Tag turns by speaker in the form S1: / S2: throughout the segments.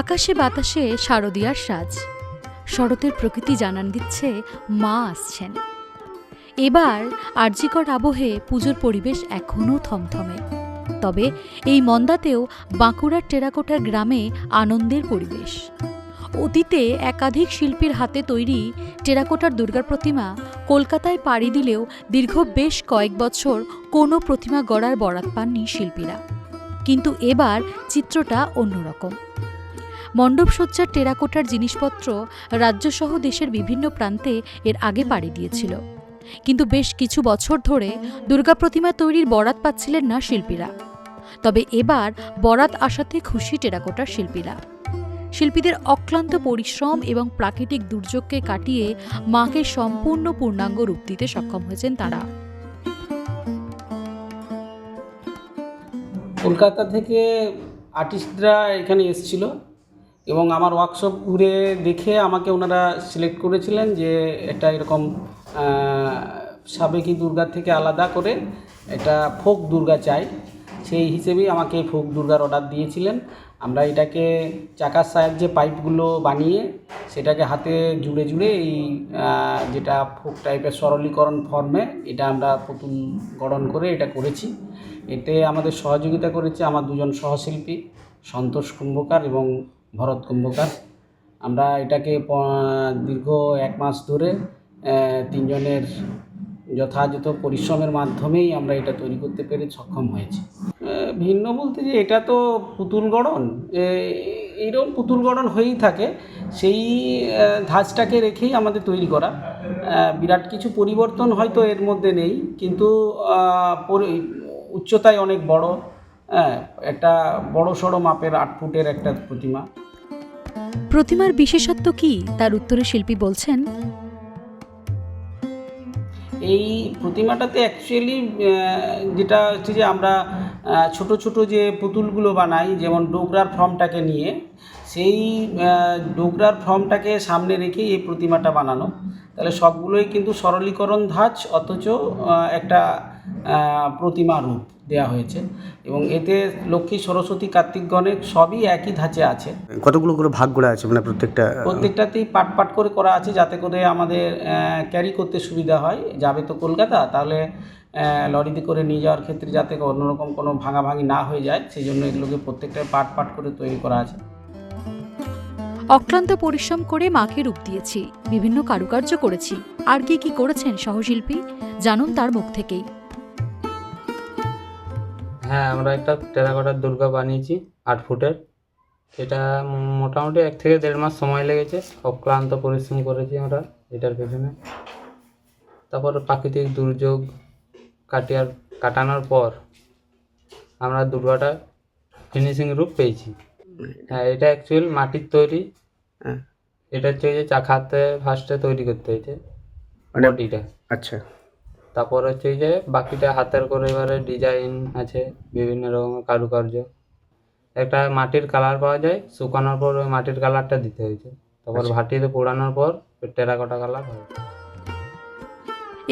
S1: আকাশে বাতাসে শারদীয়ার সাজ। শরতের প্রকৃতি জানান দিচ্ছে, মা আসছেন। এবার আর্যিকর আবহে পুজোর পরিবেশ এখনও থমথমে। তবে এই মন্দাতেও বাঁকুড়ার টেরাকোটার গ্রামে আনন্দের পরিবেশ। অতীতে একাধিক শিল্পীর হাতে তৈরি টেরাকোটার দুর্গার প্রতিমা কলকাতায় পাড়ি দিলেও দীর্ঘ বেশ কয়েক বছর কোনো প্রতিমা গড়ার বরাত পাননি শিল্পীরা। কিন্তু এবার চিত্রটা অন্যরকম। মণ্ডপসজ্জার টেরাকোটার জিনিসপত্র রাজ্যসহ দেশের বিভিন্ন প্রান্তে এর আগে পাড়ি দিয়েছিল। কিন্তু বেশ কিছু বছর ধরে দুর্গা প্রতিমা তৈরির বরাত পাচ্ছিলেন না শিল্পীরা। তবে এবার বরাত আসাতে খুশি টেরাকোটার শিল্পীরা। শিল্পীদের অক্লান্ত পরিশ্রম এবং প্রাকৃতিক দুর্যোগকে কাটিয়ে মাকে সম্পূর্ণ পূর্ণাঙ্গ রূপ দিতে সক্ষম হয়েছেন তারা।
S2: কলকাতা থেকে আর্টিস্টরা এখানে এসেছিল। এবং আমার ওয়ার্কশপ ঘুরে দেখে আমাকে ওনারা সিলেক্ট করেছিলেন যে এটা এরকম সাবেকি দুর্গার থেকে আলাদা করে এটা ফোক দুর্গা চাই। সেই হিসেবেই আমাকে ফোক দুর্গার অর্ডার দিয়েছিলেন। আমরা এটাকে চাকার সাহায্যে পাইপগুলো বানিয়ে সেটাকে হাতে জুড়ে জুড়ে এই যেটা ফোক টাইপের সরলীকরণ ফর্মে এটা আমরা পুতুল গঠন করে এটা করেছি। এতে আমাদের সহযোগিতা করেছে আমার দুজন সহশিল্পী সন্তোষ কুম্ভকার এবং ভরত কুম্ভকার। আমরা এটাকে দীর্ঘ এক মাস ধরে তিনজনের যথাযথ পরিশ্রমের মাধ্যমেই আমরা এটা তৈরি করতে পেরে সক্ষম হয়েছি। ভিন্ন বলতে যে এটা তো পুতুল গড়ন। এইরকম পুতুল গড়ন হয়েই থাকে। সেই ধাঁচটাকে রেখেই আমাদের তৈরি করা। বিরাট কিছু পরিবর্তন হয়তো এর মধ্যে নেই, কিন্তু উচ্চতায় অনেক বড় হ্যাঁ একটা বড় সড়ো মাপের আট ফুটের একটা প্রতিমা।
S1: প্রতিমার বিশেষত্ব কি? তার উত্তরে শিল্পী বলছেন
S2: এই প্রতিমাটাতে অ্যাকচুয়ালি যেটা হচ্ছে যে আমরা ছোট ছোট যে পুতুলগুলো বানাই যেমন ডোগরার ফর্মটাকে নিয়ে সেই আহ, ডোগরার ফর্মটাকে সামনে রেখেই এই প্রতিমাটা বানানো। তাহলে সবগুলোই কিন্তু সরলীকরণ ধাঁচ অথচ একটা প্রতিমা রূপ। দেওয়া হয়েছে এবং এতে লক্ষ্মী সরস্বতী কার্তিক গণেশ সবই একই ধাঁচে আছে।
S3: কতগুলো করে ভাগ করা আছে মানে প্রত্যেকটা
S2: প্রত্যেকটাতেই পাট পাট করে করা আছে যাতে করে আমাদের ক্যারি করতে সুবিধা হয়। যাবে তো কলকাতা তাহলে লরিতে করে নিয়ে যাওয়ার ক্ষেত্রে যাতে অন্যরকম কোনো ভাঙাভাঙি না হয়ে যায় সেই জন্য এগুলোকে প্রত্যেকটা পাট পাট করে তৈরি করা আছে।
S1: অক্লান্ত পরিশ্রম করে মাকে রূপ দিয়েছি বিভিন্ন কারুকার্য করেছি। আর কি কি করেছেন সহশিল্পী জানুন তার মুখ থেকেই।
S4: হ্যাঁ আমরা একটা টেরাকোটার দুর্গা বানিয়েছি আট ফুটের। এটা মোটামুটি এক থেকে দেড় মাস সময় লেগেছে অক্লান্ত পরিশ্রম করেছি আমরা এটার পেছনে। তারপর প্রাকৃতিক দুর্যোগ কাটিয়ার কাটানোর পর আমরা দুর্গাটা ফিনিশিং রূপ পেয়েছি। হ্যাঁ এটা অ্যাকচুয়াল মাটির তৈরি।
S3: হ্যাঁ।
S4: এটা হচ্ছে যে চাকাতে ফার্স্টে তৈরি করতে হয়েছে
S3: মানে-
S4: বডিটা।
S3: আচ্ছা।
S4: তারপর হচ্ছে এই যে বাকিটা হাতের করে এবারে ডিজাইন আছে বিভিন্ন রকমের কারুকার্য। একটা মাটির কালার পাওয়া যায় শুকানোর পর ওই মাটির কালারটা দিতে হয়েছে। তারপর
S3: আচ্ছা।
S4: ভাটিতে পোড়ানোর পর টেরাকোটা কালার হয়।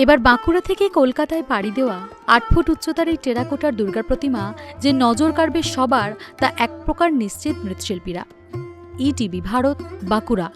S1: এবার বাঁকুড়া থেকে কলকাতায় পাড়ি দেওয়া আট ফুট উচ্চতার এই টেরাকোটার দুর্গা প্রতিমা যে নজর কাড়বে সবার তা এক প্রকার নিশ্চিত মৃৎশিল্পীরা। ইটিভি ভারত বাঁকুড়া।